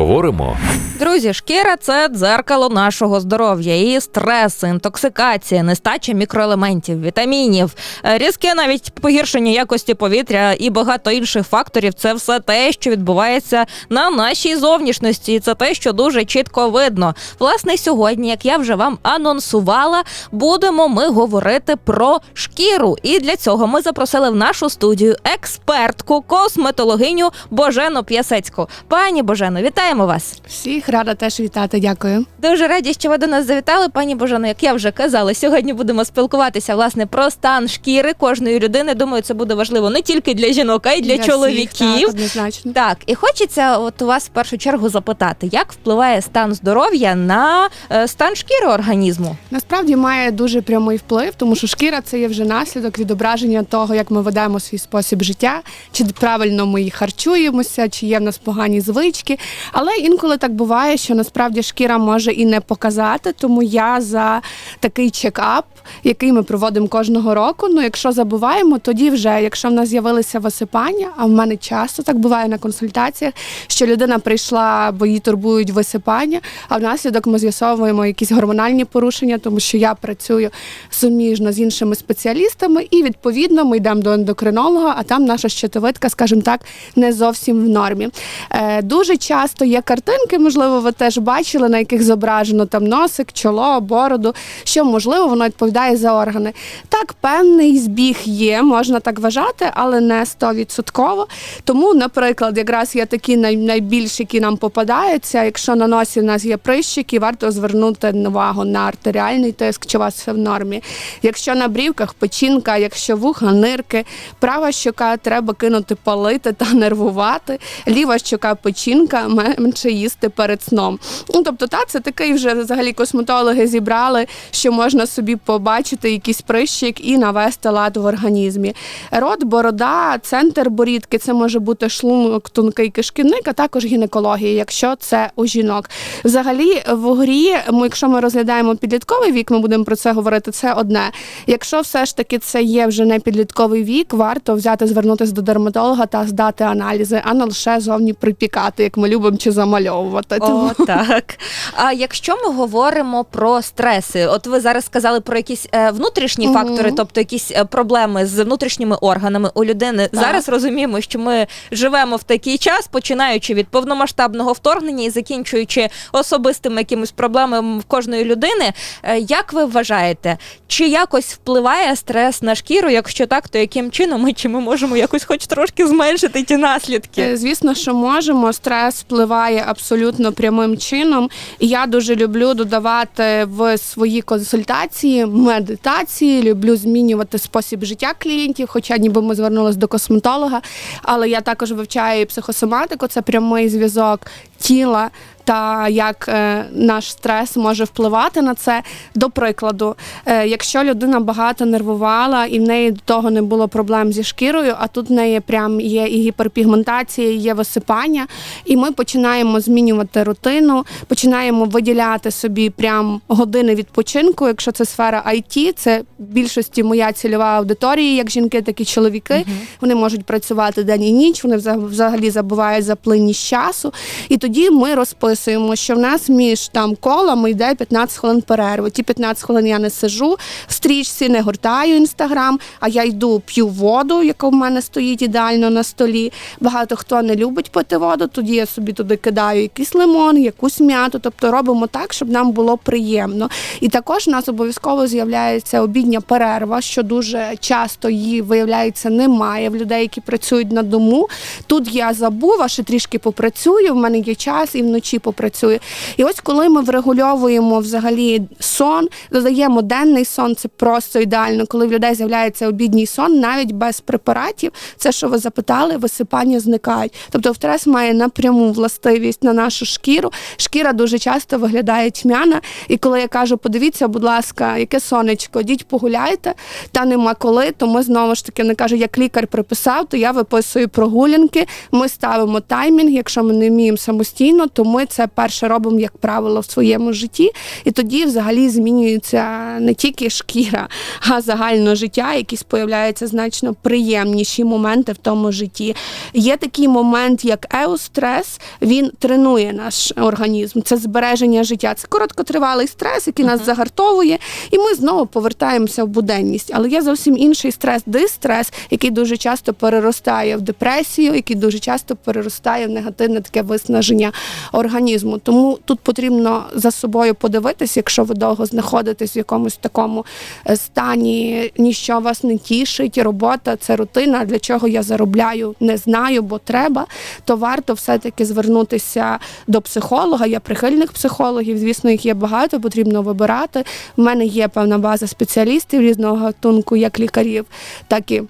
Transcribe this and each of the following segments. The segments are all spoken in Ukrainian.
поговоримо. Друзі, шкіра це дзеркало нашого здоров'я. Її стрес, інтоксикація, нестача мікроелементів, вітамінів, е, різке навіть погіршення якості повітря і багато інших факторів. Це все те, що відбувається на нашій зовнішності. І це те, що дуже чітко видно. Власне, сьогодні, як я вже вам анонсувала, будемо ми говорити про шкіру. І для цього ми запросили в нашу студію експертку, косметологиню Божену П'ясецьку. Пані Божено, вітаємо вас. Всіх рада теж вітати. Дякую. Дуже раді, що ви до нас завітали, пані Божано. Як я вже казала, сьогодні будемо спілкуватися власне про стан шкіри кожної людини. Думаю, це буде важливо не тільки для жінок, а й для, всіх, чоловіків. так, однозначно. Так, і хочеться от у вас в першу чергу запитати, як впливає стан здоров'я на е, стан шкіри організму? Насправді має дуже прямий вплив, тому що шкіра це є вже наслідок відображення того, як ми ведемо свій спосіб життя, чи правильно ми харчуємося, чи є в нас погані звички. Але інколи так буває, що насправді шкіра може і не показати. Тому я за такий чекап, який ми проводимо кожного року. Ну, якщо забуваємо, тоді вже, якщо в нас з'явилися висипання, а в мене часто так буває на консультаціях, що людина прийшла, бо її турбують висипання, а внаслідок ми з'ясовуємо якісь гормональні порушення, тому що я працюю суміжно з іншими спеціалістами, і відповідно ми йдемо до ендокринолога, а там наша щитовидка, скажімо так, не зовсім в нормі. Е, дуже часто є картинки, можливо, ви теж бачили, на яких зображено там носик, чоло, бороду, що можливо воно відповідає за органи. Так, певний збіг є, можна так вважати, але не 100%. Тому, наприклад, якраз є такі найбільші, які нам попадаються. Якщо на носі в нас є прищики, варто звернути увагу на артеріальний тиск, чи у вас все в нормі. Якщо на брівках печінка, якщо вуха, нирки, права щока треба кинути палити та нервувати, ліва щока печінка, менше їсти перед сном. Ну тобто, та це такий вже взагалі косметологи зібрали, що можна собі побачити якийсь прищик і навести лад в організмі. Рот, борода, центр борідки це може бути шлунок, тонкий кишківник, а також гінекологія, якщо це у жінок. Взагалі, в грі, якщо ми розглядаємо підлітковий вік, ми будемо про це говорити. Це одне. Якщо все ж таки це є вже не підлітковий вік, варто взяти, звернутися до дерматолога та здати аналізи, а не лише зовні припікати, як ми любимо чи замальовувати. Тому- О, так. А якщо ми говоримо про стреси, от ви зараз сказали про якісь е, внутрішні Мгм. фактори, тобто якісь е, проблеми з внутрішніми органами у людини. Так. Зараз розуміємо, що ми живемо в такий час, починаючи від повномасштабного вторгнення і закінчуючи особистими якимись проблемами в кожної людини. Е, Як ви вважаєте, чи якось впливає стрес на шкіру? Якщо так, то яким чином і чи ми можемо якось хоч трошки зменшити ті наслідки? Е, Звісно, що можемо. Стрес впливає абсолютно прямим чином. І я дуже люблю додавати в свої консультації медитації. Люблю змінювати спосіб життя клієнтів, хоча ніби ми звернулися до косметолога. Але я також вивчаю психосоматику, це прямий зв'язок тіла. Та як е, наш стрес може впливати на це. До прикладу, е, якщо людина багато нервувала і в неї до того не було проблем зі шкірою, а тут в неї прям є і гіперпігментація, і є висипання, і ми починаємо змінювати рутину, починаємо виділяти собі прям години відпочинку. Якщо це сфера IT, це в більшості моя цільова аудиторія, як жінки, так і чоловіки. Вони можуть працювати день і ніч, вони взагалі забувають за плинність часу. І тоді ми розписуємо, що в нас між там колами йде 15 хвилин перерви. Ті 15 хвилин я не сижу в стрічці, не гортаю інстаграм, а я йду п'ю воду, яка в мене стоїть ідеально на столі. Багато хто не любить пити воду, тоді я собі туди кидаю якийсь лимон, якусь м'яту. Тобто робимо так, щоб нам було приємно. І також у нас обов'язково з'являється обідня перерва, що дуже часто її виявляється немає в людей, які працюють на дому. Тут я забув, а ще трішки попрацюю. В мене є час і вночі попрацюю. І ось коли ми врегульовуємо взагалі сон, додаємо денний сон, це просто ідеально. Коли в людей з'являється обідній сон, навіть без препаратів, це що ви запитали, висипання зникають. Тобто стрес має напряму властивість на нашу шкіру. Шкіра дуже часто виглядає тьмяна. І коли я кажу, подивіться, будь ласка, яке сонечко, йдіть погуляйте, та нема коли, то ми знову ж таки не кажу, як лікар приписав, то я виписую прогулянки. Ми ставимо таймінг. Якщо ми не вміємо самостійно, то ми це перше робимо, як правило, в своєму житті. І тоді взагалі змінюється не тільки шкіра, а загально життя, якісь появляються значно приємніші моменти в тому житті. Є такий момент, як еустрес, він тренує наш організм. Це збереження життя. Це короткотривалий стрес, який нас загартовує, і ми знову повертаємося в буденність. Але є зовсім інший стрес, дистрес, який дуже часто переростає в депресію, який дуже часто переростає в негативне таке виснаження організму. Тому тут потрібно за собою подивитись, якщо ви довго знаходитесь в якомусь такому е, стані, ніщо вас не тішить, робота це рутина. Для чого я заробляю, не знаю, бо треба. То варто все-таки звернутися до психолога. Я прихильник психологів. Звісно, їх є багато, потрібно вибирати. У мене є певна база спеціалістів різного гатунку, як лікарів, так і.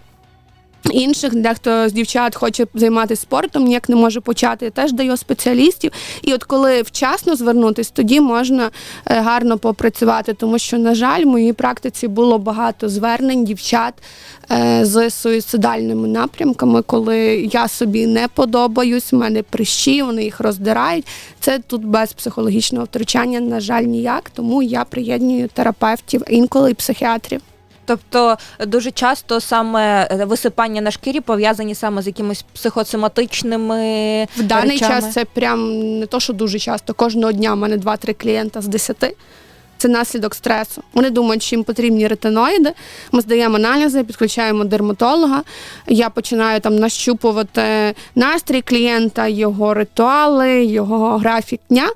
Інших дехто з дівчат хоче займатися спортом, ніяк не може почати. Я теж даю спеціалістів. І от коли вчасно звернутись, тоді можна е, гарно попрацювати. Тому що, на жаль, в моїй практиці було багато звернень дівчат е, з суїцидальними напрямками, коли я собі не подобаюсь, в мене прищі, вони їх роздирають. Це тут без психологічного втручання, на жаль, ніяк. Тому я приєднюю терапевтів, інколи і психіатрів. Тобто дуже часто саме е, висипання на шкірі пов'язані саме з якимись психосоматичними В даний речами. час це прям не то, що дуже часто. Кожного дня в мене 2-3 клієнта з 10. Це наслідок стресу. Вони думають, що їм потрібні ретиноїди. Ми здаємо аналізи, підключаємо дерматолога. Я починаю там нащупувати настрій клієнта, його ритуали, його графік дня.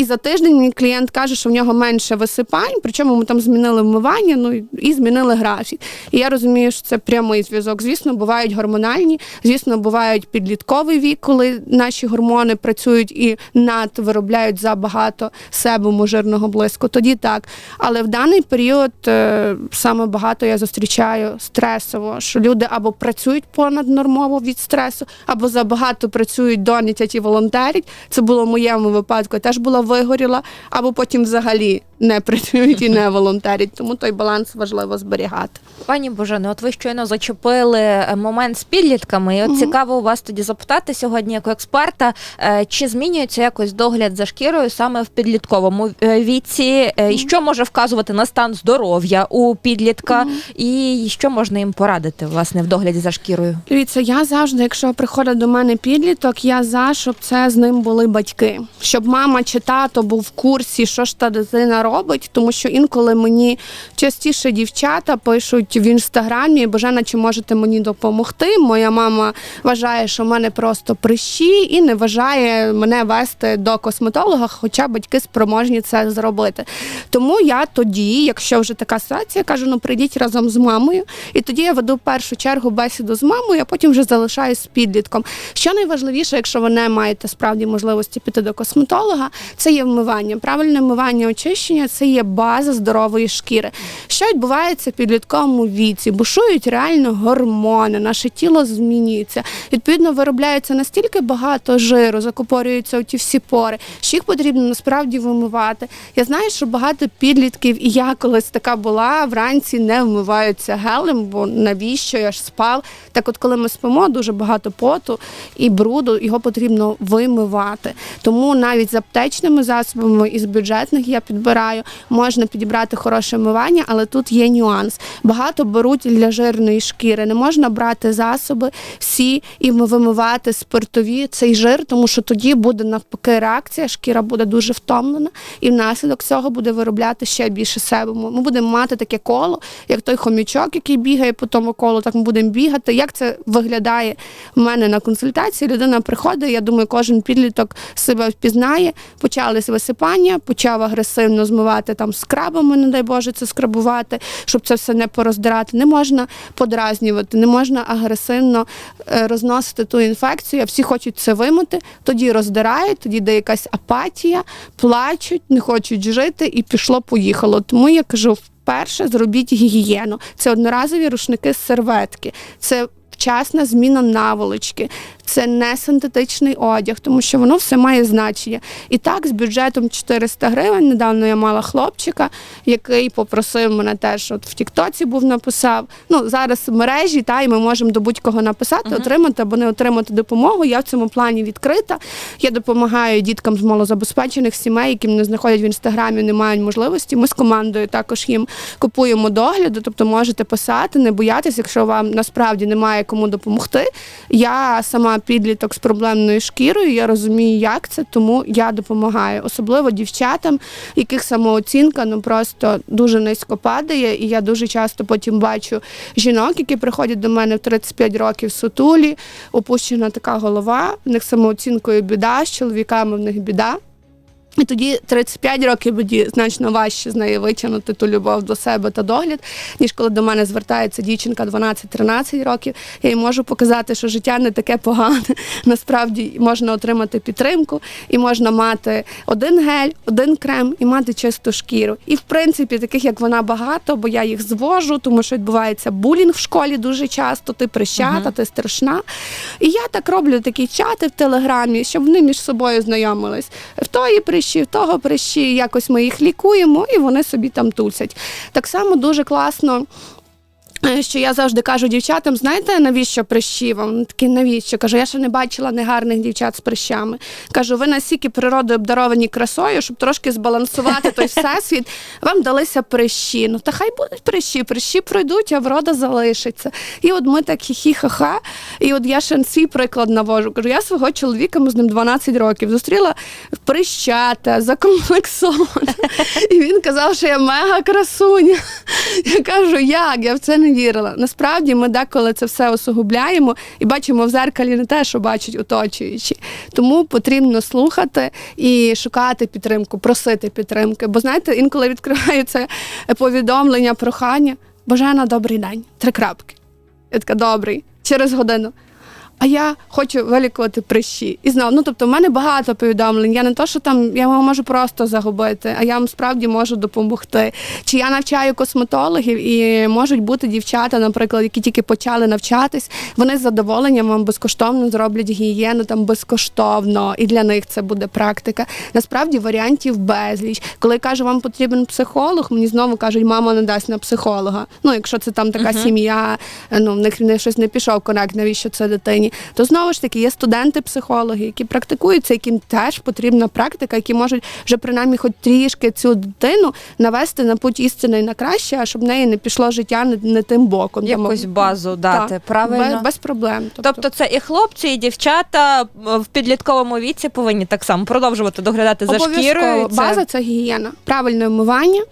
І за тиждень мій клієнт каже, що в нього менше висипань, причому ми там змінили вмивання, ну і змінили графік. І я розумію, що це прямий зв'язок. Звісно, бувають гормональні, звісно, бувають підлітковий вік, коли наші гормони працюють і над виробляють забагато себуму жирного блиску. Тоді так. Але в даний період е, саме багато я зустрічаю стресово, що люди або працюють понаднормово від стресу, або забагато працюють, донятять і волонтерять. Це було в моєму випадку. Я теж була вигоріла, або потім взагалі не працюють і не волонтерять. Тому той баланс важливо зберігати. Пані Божено, от ви щойно зачепили е, момент з підлітками. І от цікаво у вас тоді запитати сьогодні, як експерта, е, чи змінюється якось догляд за шкірою саме в підлітковому е, віці, і що може вказувати на стан здоров'я у підлітка, і що можна їм порадити власне в догляді за шкірою? Дивіться, я завжди, якщо приходить до мене підліток, я за щоб це з ним були батьки, щоб мама чи тато був в курсі, що ж та дитина робить, тому що інколи мені частіше дівчата пишуть в інстаграмі Божена, чи можете мені допомогти? Моя мама вважає, що в мене просто прищі, і не вважає мене вести до косметолога, хоча батьки спроможні це зробити. Тому я тоді, якщо вже така ситуація, кажу, ну прийдіть разом з мамою, і тоді я веду першу чергу бесіду з мамою, а потім вже залишаюсь з підлітком. Що найважливіше, якщо ви не маєте справді можливості піти до косметолога, це є вмивання. Правильне вмивання очищення це є база здорової шкіри. Що відбувається в підлітковому віці? Бушують реально гормони, наше тіло змінюється. Відповідно, виробляється настільки багато жиру, закупорюються ті всі пори, що їх потрібно насправді вимивати. Я знаю, що багато підлітків, і я колись така була, вранці не вмиваються гелем, бо навіщо я ж спав. Так от, коли ми спимо, дуже багато поту і бруду, його потрібно вимивати. Тому навіть з аптечними засобами і з бюджетних я підбираю, можна підібрати хороше вмивання, але тут є нюанс. Багато беруть для жирної шкіри. Не можна брати засоби всі і вимивати спиртові цей жир, тому що тоді буде навпаки реакція, шкіра буде дуже втомлена, і внаслідок цього буде виробляти ще більше себуму. Ми будемо мати таке коло, як той хомячок, який бігає по тому колу, так ми будемо бігати. Як це виглядає в мене на консультації? Людина приходить, я думаю, кожен підліток себе впізнає. Почались висипання, почав агресивно змивати там скрабами, не дай Боже, це скрабувати, щоб це все не пороздирати. Не можна подразнювати, не можна агресивно е, розносити ту інфекцію. а Всі хочуть це вимити, тоді роздирають, тоді де якась апатія, плачуть, не хочуть жити, і пішло-поїхало. Тому я кажу, вперше зробіть гігієну. Це одноразові рушники з серветки. Це Вчасна зміна наволочки, це не синтетичний одяг, тому що воно все має значення. І так, з бюджетом 400 гривень. Недавно я мала хлопчика, який попросив мене теж, от в Тіктоці був написав. Ну зараз в мережі, та і ми можемо до будь-кого написати, отримати або не отримати допомогу. Я в цьому плані відкрита. Я допомагаю діткам з малозабезпечених сімей, яким не знаходять в інстаграмі, не мають можливості. Ми з командою також їм купуємо догляди, тобто можете писати, не боятися, якщо вам насправді немає кому допомогти. Я сама підліток з проблемною шкірою, я розумію, як це, тому я допомагаю, особливо дівчатам, яких самооцінка ну просто дуже низько падає. І я дуже часто потім бачу жінок, які приходять до мене в 35 років сутулі, опущена така голова, в них самооцінкою біда, з чоловіками в них біда. І тоді 35 років буде значно важче з неї витягнути ту любов до себе та догляд, ніж коли до мене звертається дівчинка 12-13 років. Я їй можу показати, що життя не таке погане. Насправді можна отримати підтримку, і можна мати один гель, один крем і мати чисту шкіру. І в принципі, таких як вона багато, бо я їх звожу, тому що відбувається булінг в школі дуже часто. Ти прищата, ти страшна. І я так роблю такі чати в телеграмі, щоб вони між собою знайомились. В тої прищі, в того прищі, якось ми їх лікуємо, і вони собі там тусять. Так само дуже класно. Е, Що я завжди кажу дівчатам, знаєте, навіщо прищі вам? Такі, навіщо? Кажу, я ще не бачила негарних дівчат з прищами. Кажу, ви настільки природою обдаровані красою, щоб трошки збалансувати той всесвіт, вам далися прищі. Ну та хай будуть прищі, прищі пройдуть, а врода залишиться. І от ми так хі-хі-ха-ха. І от я ще свій приклад навожу. Кажу, я свого чоловіка, ми з ним 12 років, зустріла прищата, закомплексована. І він казав, що я мега красуня. Я кажу, як? Я в це не вірила. Насправді ми деколи це все осугубляємо і бачимо в зеркалі не те, що бачать оточуючі. Тому потрібно слухати і шукати підтримку, просити підтримки. Бо знаєте, інколи відкривається повідомлення, прохання. Божена, добрий день. Три крапки. Я така, добрий, через годину. А я хочу вилікувати прищі. І знову, ну тобто, в мене багато повідомлень. Я не то, що там я його можу просто загубити, а я вам справді можу допомогти. Чи я навчаю косметологів і можуть бути дівчата, наприклад, які тільки почали навчатись, вони з задоволенням вам безкоштовно зроблять гігієну там безкоштовно, і для них це буде практика. Насправді варіантів безліч. Коли я кажу, вам потрібен психолог, мені знову кажуть, мама не дасть на психолога. Ну, якщо це там така сім'я, ну в них не щось не пішов конект, навіщо це дитині. То знову ж таки є студенти-психологи, які практикуються, яким теж потрібна практика, які можуть вже принаймні хоч трішки цю дитину навести на путь істини і на краще, а щоб в неї не пішло життя не, не тим боком. Якусь Тому- базу дати, Так, правильно? Без, без проблем. Тобто це і хлопці, і дівчата е, в підлітковому віці повинні так само продовжувати доглядати за шкірою. Це- База це гігієна, правильне вмивання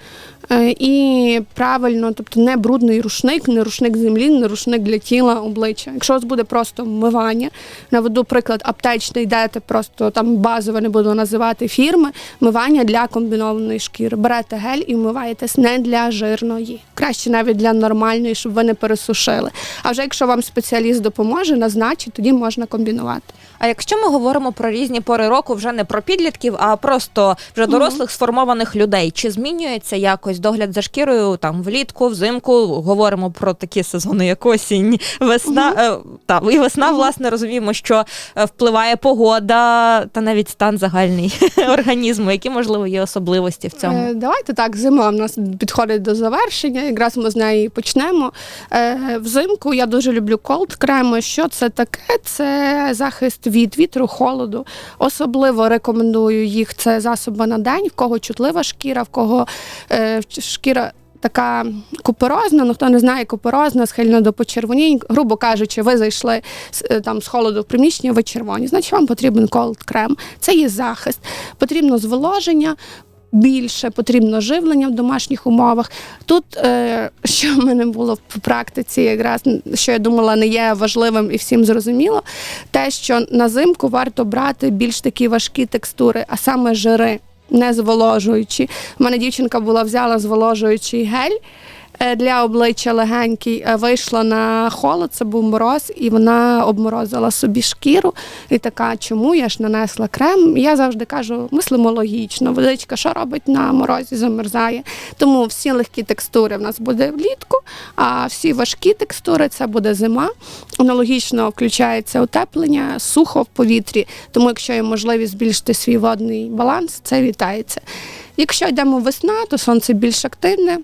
е, і правильно, тобто не брудний рушник, не рушник землі, не рушник для тіла, обличчя. Якщо у вас буде просто вмивання, наведу приклад аптечний, йдете просто там базово не буду називати фірми, вмивання для комбінованої шкіри. Берете гель і вмиваєтесь не для жирної, краще навіть для нормальної, щоб ви не пересушили. А вже якщо вам спеціаліст допоможе, назначить, тоді можна комбінувати. А якщо ми говоримо про різні пори року, вже не про підлітків, а просто вже дорослих сформованих людей, чи змінюється якось догляд за шкірою там влітку, взимку? Говоримо про такі сезони, як осінь, весна. Е, та і весна, власне, розуміємо, що е, впливає погода та навіть стан загальний організму. Які можливо є особливості в цьому? Е, Давайте так, зима в нас підходить до завершення. Якраз ми з неї почнемо. Е, Взимку я дуже люблю колд креми. Що це таке? Це захист від вітру, холоду. Особливо рекомендую їх. Це засоби на день, в кого чутлива шкіра, в кого е, шкіра. Така куперозна, ну хто не знає, куперозна, схильна до почервонінь. Грубо кажучи, ви зайшли е, там з холоду в приміщення, ви червоні. Значить, вам потрібен колд крем. Це є захист. Потрібно зволоження, більше потрібно живлення в домашніх умовах. Тут, е, що в мене було в практиці, якраз що я думала, не є важливим і всім зрозуміло, те, що на зимку варто брати більш такі важкі текстури, а саме жири, не зволожуючі. У мене дівчинка була взяла зволожуючий гель. Е, для обличчя легенький. Е, Вийшла на холод, це був мороз, і вона обморозила собі шкіру. І така, чому я ж нанесла крем? Я завжди кажу, мислимо логічно. Водичка, що робить на морозі, замерзає. Тому всі легкі текстури в нас буде влітку, а всі важкі текстури це буде зима. Аналогічно включається утеплення, сухо в повітрі. Тому, якщо є можливість збільшити свій водний баланс, це вітається. Якщо йдемо весна, то сонце більш активне.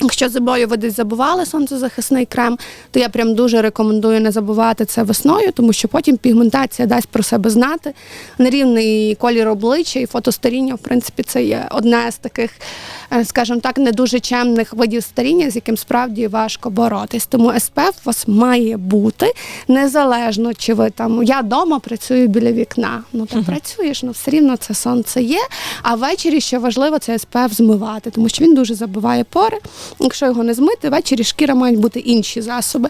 Якщо зимою ви десь забували сонцезахисний крем, то я прям дуже рекомендую не забувати це весною, тому що потім пігментація дасть про себе знати. Нерівний колір обличчя і фотостаріння, в принципі, це є одне з таких, е, скажімо так, не дуже чемних видів старіння, з яким справді важко боротись. Тому СПФ у вас має бути незалежно, чи ви там я вдома працюю біля вікна. Ну ти працюєш, ну все рівно це сонце є. А ввечері ще важливо це СПФ змивати, тому що він дуже забиває пори. Якщо його не змити, ввечері шкіра мають бути інші засоби.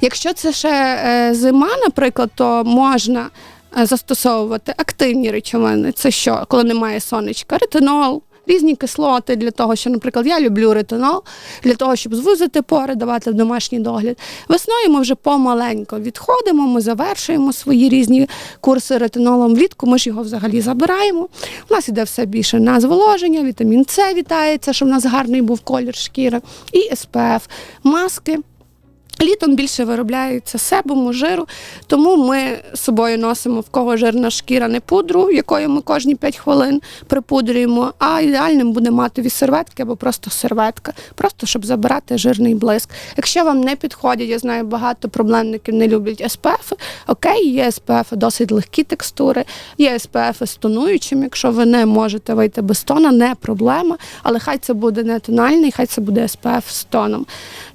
Якщо це ще е, зима, наприклад, то можна е, застосовувати активні речовини. Це що, коли немає сонечка, ретинол. Різні кислоти для того, що, наприклад, я люблю ретинол, для того, щоб звузити пори, давати домашній догляд. Весною ми вже помаленько відходимо, ми завершуємо свої різні курси ретинолом. Влітку ми ж його взагалі забираємо. У нас іде все більше на зволоження, вітамін С вітається, щоб в нас гарний був колір шкіри, і СПФ, маски. Літом більше виробляється себуму, жиру, тому ми з собою носимо в кого жирна шкіра, не пудру, якою ми кожні 5 хвилин припудрюємо, а ідеальним буде матові серветки або просто серветка, просто щоб забирати жирний блиск. Якщо вам не підходять, я знаю, багато проблемників не люблять СПФ. Окей, є СПФ досить легкі текстури, є СПФ з тонуючим. Якщо ви не можете вийти без тона, не проблема. Але хай це буде не тональний, хай це буде СПФ з тоном.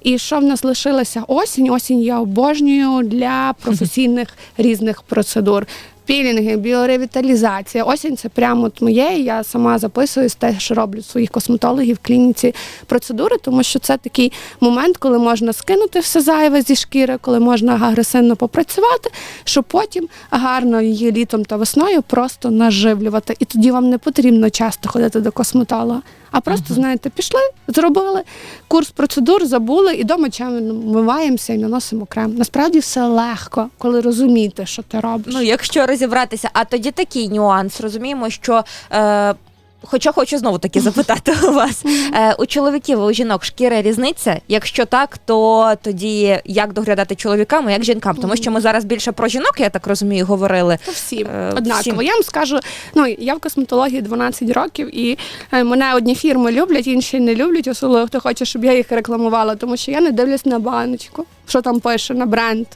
І що в нас лишилося осінь? Осінь я обожнюю для професійних різних процедур. Пілінги, біоревіталізація. Осінь це прямо от моє. Я сама записуюсь те, що роблю своїх косметологів в клініці процедури, тому що це такий момент, коли можна скинути все зайве зі шкіри, коли можна агресивно попрацювати, щоб потім гарно її літом та весною просто наживлювати. І тоді вам не потрібно часто ходити до косметолога. А просто, знаєте, пішли, зробили курс процедур, забули і дома чим вмиваємося і наносимо крем. Насправді все легко, коли розумієте, що ти робиш. Ну, якщо розібратися, а тоді такий нюанс. Розуміємо, що. Е... Хоча хочу знову таки запитати у вас е, у чоловіків у жінок шкіра різниця. Якщо так, то тоді як доглядати чоловікам, і як жінкам? Тому що ми зараз більше про жінок, я так розумію, говорили. Та всім Е, однаково. всім. Я вам скажу, ну я в косметології 12 років, і е, мене одні фірми люблять, інші не люблять, особливо хто хоче, щоб я їх рекламувала, тому що я не дивлюсь на баночку, що там пише, на бренд.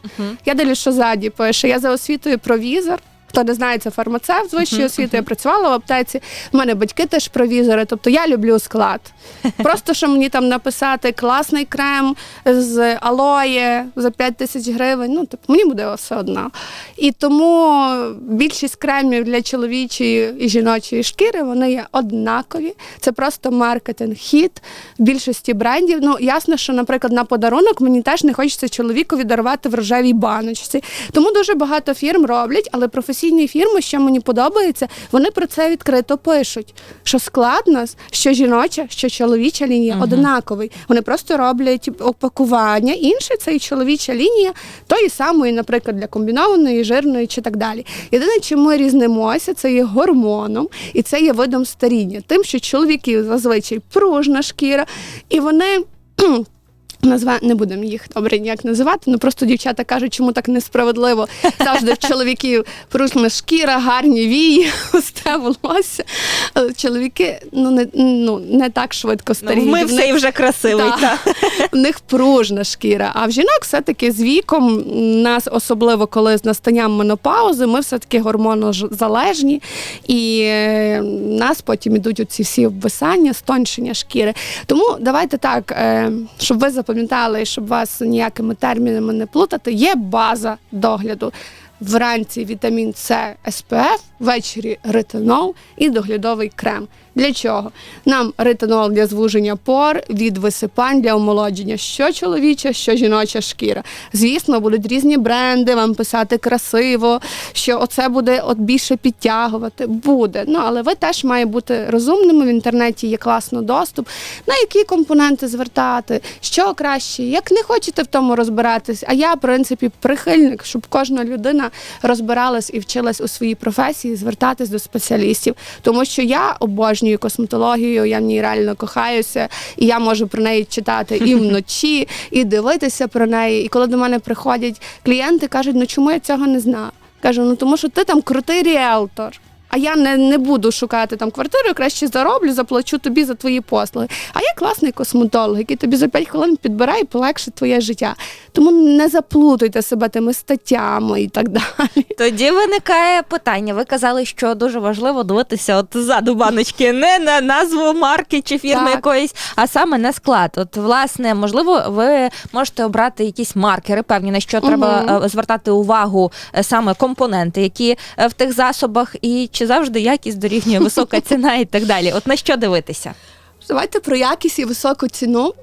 Я дивлюсь, що ззаді пише. Я за освітою провізор. Хто не знає, це фармацевт з вищої освіти, я працювала в аптеці. У мене батьки теж провізори, тобто я люблю склад. Просто що мені там написати класний крем з алоє за 5 тисяч гривень. Ну, тобто мені буде все одно. І тому більшість кремів для чоловічої і жіночої шкіри вони є однакові. Це просто маркетинг хід більшості брендів. Ну ясно, що, наприклад, на подарунок мені теж не хочеться чоловікові дарувати в рожевій баночці. Тому дуже багато фірм роблять, але професійні фірми, що мені подобається, вони про це відкрито пишуть. Що склад нас, що жіноча, що чоловіча лінія однаковий. Вони просто роблять опакування. Інше це і чоловіча лінія, тої самої, наприклад, для комбінованої, жирної чи так далі. Єдине, чим ми різнимося, це є гормоном, і це є видом старіння. Тим, що чоловіків зазвичай пружна шкіра, і вони. Назва не будемо їх добре ніяк називати. Ну просто дівчата кажуть, чому так несправедливо. Завжди в чоловіків пружна шкіра, гарні вії, густе волосся. Але Чоловіки ну не ну не так швидко Ну, ми все них- і вже красивий. Та. в них пружна шкіра. А в жінок все-таки з віком, нас особливо коли з настанням менопаузи, ми все-таки гормонозалежні, і е, нас потім ідуть оці всі обвисання, стоншення шкіри. Тому давайте так, е, щоб ви запам'ятали, щоб вас ніякими термінами не плутати, є база догляду. вранці вітамін С СПФ, ввечері ретинол і доглядовий крем. Для чого? Нам ретинол для звуження пор, від висипань для омолодження, що чоловіча, що жіноча шкіра. Звісно, будуть різні бренди, вам писати красиво, що оце буде от більше підтягувати. Буде. Ну але ви теж має бути розумними. В інтернеті є класно доступ, на які компоненти звертати, що краще. Як не хочете в тому розбиратись, а я, в принципі, прихильник, щоб кожна людина розбиралась і вчилась у своїй професії, звертатись до спеціалістів. Тому що я обожнюю косметологію, я в ній реально кохаюся, і я можу про неї читати і вночі, і дивитися про неї. І коли до мене приходять клієнти, кажуть, ну чому я цього не знаю? Кажу, ну тому що ти там крутий ріелтор. А я не, не буду шукати там квартиру, я краще зароблю, заплачу тобі за твої послуги. А я класний косметолог, який тобі за 5 хвилин підбирає і полегшить твоє життя. Тому не заплутуйте себе тими статтями і так далі. Тоді виникає питання. Ви казали, що дуже важливо дивитися от ззаду баночки, не на назву марки чи фірми Так. якоїсь, а саме на склад. От, власне, можливо, ви можете обрати якісь маркери, певні на що треба е, звертати увагу е, саме компоненти, які е, в тих засобах, і чи завжди якість дорівнює висока ціна і так далі. От на що дивитися? Давайте про якість і високу ціну.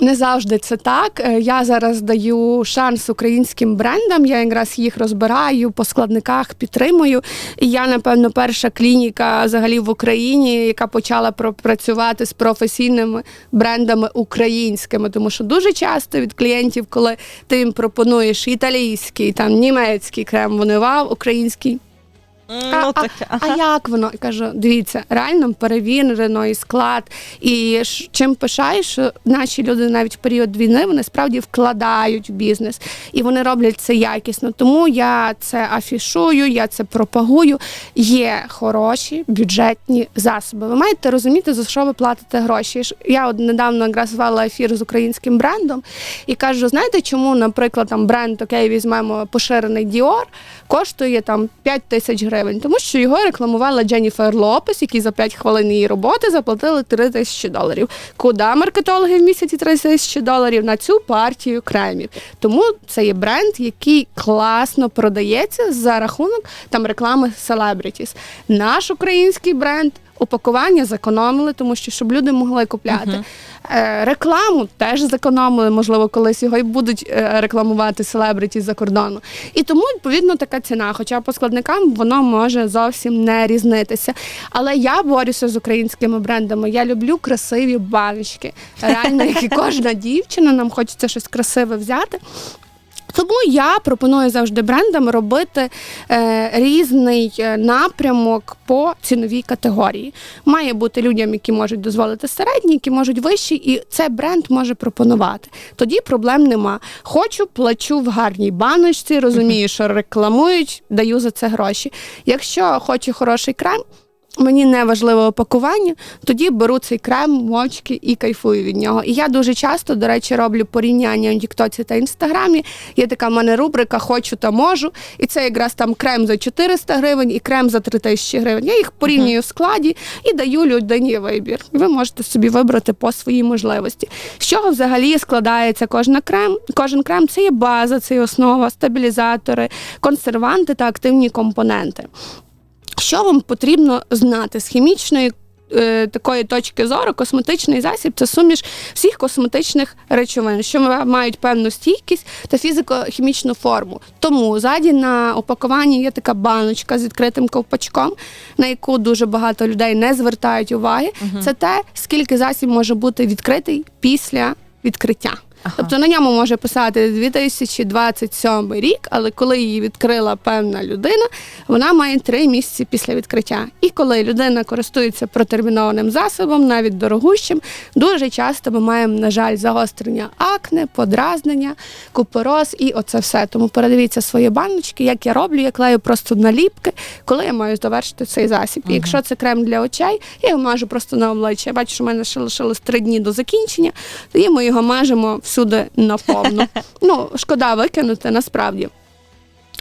Не завжди це так. Е, Я зараз даю шанс українським брендам. Я якраз їх розбираю по складниках, підтримую. І я, напевно, перша клініка взагалі в Україні, яка почала працювати з професійними брендами українськими. Тому що дуже часто від клієнтів, коли ти їм пропонуєш італійський, там німецький крем, вони вау, український. А, ну, а, таке, а як воно? Я кажу, дивіться, реально перевірено і склад. І чим пишаєш, що наші люди навіть в період війни вони справді вкладають в бізнес і вони роблять це якісно. Тому я це афішую, я це пропагую. Є хороші бюджетні засоби. Ви маєте розуміти, за що ви платите гроші. Я от недавно якраз вела ефір з українським брендом і кажу: знаєте, чому, наприклад, там бренд, окей, візьмемо поширений Dior, коштує там 5 тисяч гривень, тому що його рекламувала Дженніфер Лопес, який за 5 хвилин її роботи заплатили 3 тисячі доларів. Куди маркетологи в місяці 3 тисячі доларів на цю партію кремів? Тому це є бренд, який класно продається за рахунок там реклами селебрітіс. Наш український бренд. Упакування зекономили, тому що щоб люди могли купляти. Е, рекламу теж зекономили, можливо, колись його і будуть е, рекламувати селебриті за кордону. І тому, відповідно, така ціна. Хоча по складникам воно може зовсім не різнитися. Але я борюся з українськими брендами. Я люблю красиві баночки. Реально, як і кожна дівчина, нам хочеться щось красиве взяти. Тому я пропоную завжди брендам робити е, різний е, напрямок по ціновій категорії. Має бути людям, які можуть дозволити середні, які можуть вищі, і це бренд може пропонувати. Тоді проблем нема. Хочу, плачу в гарній баночці, розумію, що рекламують, даю за це гроші. Якщо хочу хороший крем. Мені не важливе опакування, тоді беру цей крем, мочки і кайфую від нього. І я дуже часто, до речі, роблю порівняння у Тіктоці та Інстаграмі. Є така в мене рубрика Хочу та можу. І це якраз там крем за 400 гривень і крем за 3000 гривень. Я їх порівнюю в складі і даю людині вибір. Ви можете собі вибрати по своїй можливості. З чого взагалі складається кожна крем? Кожен крем це є база, це є основа, стабілізатори, консерванти та активні компоненти. Що вам потрібно знати з хімічної е, такої точки зору, косметичний засіб це суміш всіх косметичних речовин, що ма- мають певну стійкість та фізико-хімічну форму. Тому ззаді на опакуванні є така баночка з відкритим ковпачком, на яку дуже багато людей не звертають уваги. Це те, скільки засіб може бути відкритий після відкриття. Ага. Тобто на ньому може писати 2027 рік, але коли її відкрила певна людина, вона має три місяці після відкриття. І коли людина користується протермінованим засобом, навіть дорогущим, дуже часто ми маємо, на жаль, загострення акне, подразнення, купороз і оце все. Тому передивіться свої баночки, як я роблю, я клею просто наліпки, коли я маю завершити цей засіб. І Якщо це крем для очей, я його мажу просто на обличчя. Я бачу, що в мене ще лишилось три дні до закінчення, тоді ми його мажемо всюди наповну. Ну, шкода викинути насправді.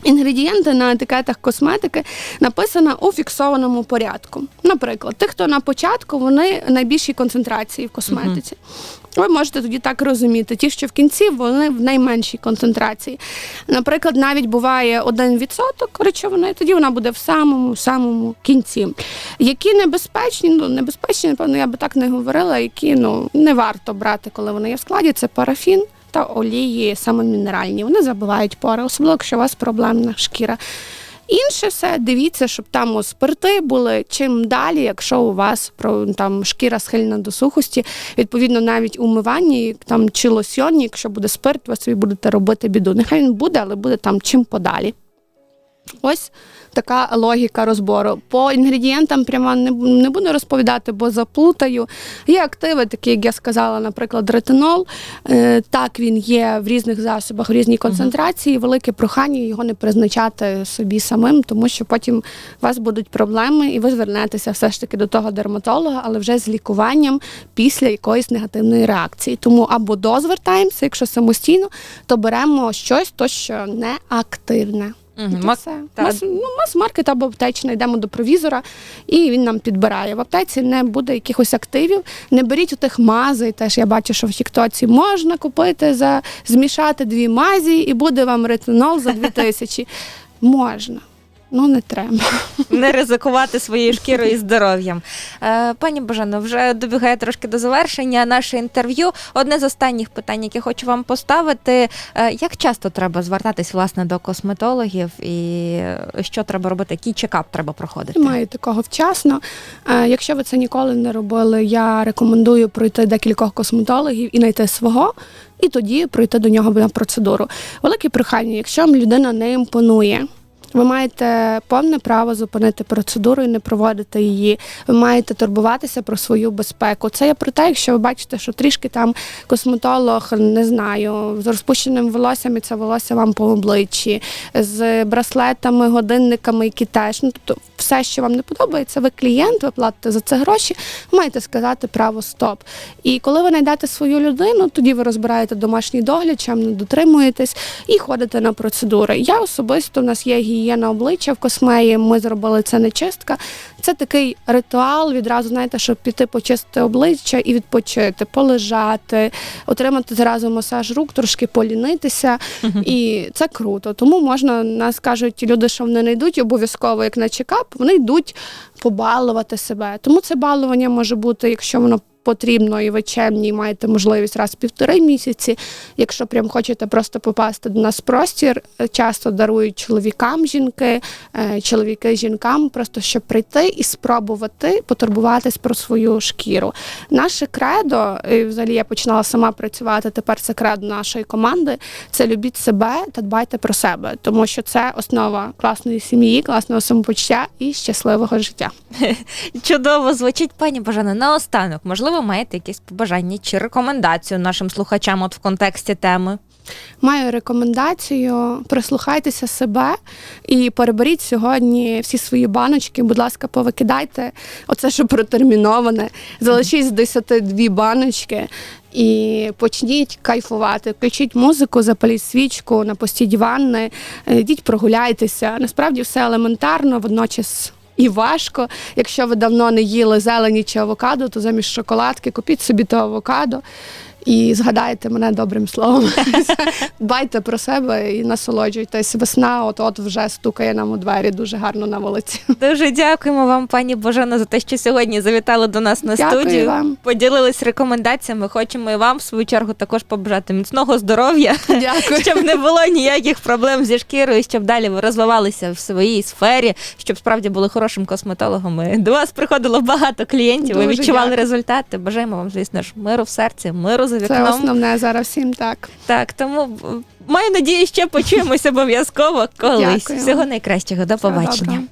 Інгредієнти на етикетах косметики написано у фіксованому порядку. Наприклад, тих, хто на початку, вони найбільшій концентрації в косметиці. Ви можете тоді так розуміти. Ті, що в кінці, вони в найменшій концентрації. Наприклад, навіть буває один відсоток речовини, тоді вона буде в самому самому кінці. Які небезпечні, ну небезпечні, напевно, я би так не говорила, які ну не варто брати, коли вони є в складі. Це парафін та олії саме мінеральні. Вони забивають пори, особливо якщо у вас проблемна шкіра. Інше все, дивіться, щоб там спирти були чим далі, якщо у вас там шкіра схильна до сухості, відповідно, навіть умиванні там чи лосьоні, якщо буде спирт, ви собі будете робити біду. Нехай він буде, але буде там чим подалі. Ось така логіка розбору. По інгредієнтам прямо не, не буду розповідати, бо заплутаю. Є активи, такі, як я сказала, наприклад, ретинол. Е, так, він є в різних засобах, в різній концентрації. Велике прохання його не призначати собі самим, тому що потім у вас будуть проблеми, і ви звернетеся все ж таки до того дерматолога, але вже з лікуванням після якоїсь негативної реакції. Тому або дозвертаємося, якщо самостійно, то беремо щось, то що не активне. Мгм. І то Ма- все. та- Мас, ну, мас-маркет або аптечна, йдемо до провізора, і він нам підбирає. В аптеці не буде якихось активів. Не беріть у тих мази. Теж я бачу, що в Тіктоці можна купити за змішати дві мазі, і буде вам ретинол за дві тисячі. Можна. Ну не треба. не ризикувати своєю шкірою і здоров'ям. Е, пані Божано, вже добігає трошки до завершення наше інтерв'ю. Одне з останніх питань, яке хочу вам поставити: Е, як часто треба звертатись власне до косметологів, і що треба робити? Який чекап треба проходити? Немає такого вчасно. Е, Якщо ви це ніколи не робили, я рекомендую пройти декількох косметологів і знайти свого, і тоді пройти до нього на процедуру. Велике прохання, якщо людина не імпонує. Ви маєте повне право зупинити процедуру і не проводити її. Ви маєте турбуватися про свою безпеку. Це є про те, якщо ви бачите, що трішки там косметолог, не знаю, з розпущеним волоссям і це волосся вам по обличчі, з браслетами, годинниками, які теж. Ну, тобто, все, що вам не подобається, ви клієнт, ви платите за це гроші, ви маєте сказати право стоп. І коли ви знайдете свою людину, тоді ви розбираєте домашній догляд, чим не дотримуєтесь, і ходите на процедури. Я особисто в нас є гігієна обличчя в космеї. Ми зробили це не чистка. Це такий ритуал, відразу знаєте, щоб піти почистити обличчя і відпочити, полежати, отримати зразу масаж рук, трошки полінитися. І це круто. Тому можна, нас кажуть люди, що вони не йдуть обов'язково як на чекап, вони йдуть побалувати себе. Тому це балування може бути, якщо воно потрібно і ви чемні, і маєте можливість раз в півтори місяці. Якщо прям хочете просто попасти до нас в простір, е, часто дарують чоловікам жінки, е, чоловіки жінкам, просто щоб прийти і спробувати потурбуватись про свою шкіру. Наше кредо, і взагалі я починала сама працювати. Тепер це кредо нашої команди. Це любіть себе та дбайте про себе, тому що це основа класної сім'ї, класного самопочуття і щасливого життя. Чудово звучить, пані Божано. Наостанок, можливо, маєте якісь побажання чи рекомендацію нашим слухачам от в контексті теми? Маю рекомендацію: прислухайтеся себе і переберіть сьогодні всі свої баночки. Будь ласка, повикидайте оце, що протерміноване. Залишіть з 10 баночки. І почніть кайфувати, включіть музику, запаліть свічку, напустіть ванни, йдіть прогуляйтеся. Насправді все елементарно, водночас і важко. Якщо ви давно не їли зелені чи авокадо, то замість шоколадки купіть собі то авокадо і згадайте мене добрим словом. Дбайте про себе і насолоджуйтесь. Весна от от вже стукає нам у двері дуже гарно на вулиці. Дуже дякуємо вам, пані Божано, за те, що сьогодні завітали до нас на Дякую студію. вам. Поділились рекомендаціями. Хочемо і вам в свою чергу також побажати міцного здоров'я, Дякую. щоб не було ніяких проблем зі шкірою, щоб далі ви розвивалися в своїй сфері, щоб справді були хорошим косметологом. І До вас приходило багато клієнтів. ви відчували дякую. результати. Бажаємо вам, звісно ж, миру в серці, миру за Це основне зараз всім так. Так, тому е, маю надію, ще почуємося обов'язково колись. Дякую. Всього найкращого. До побачення.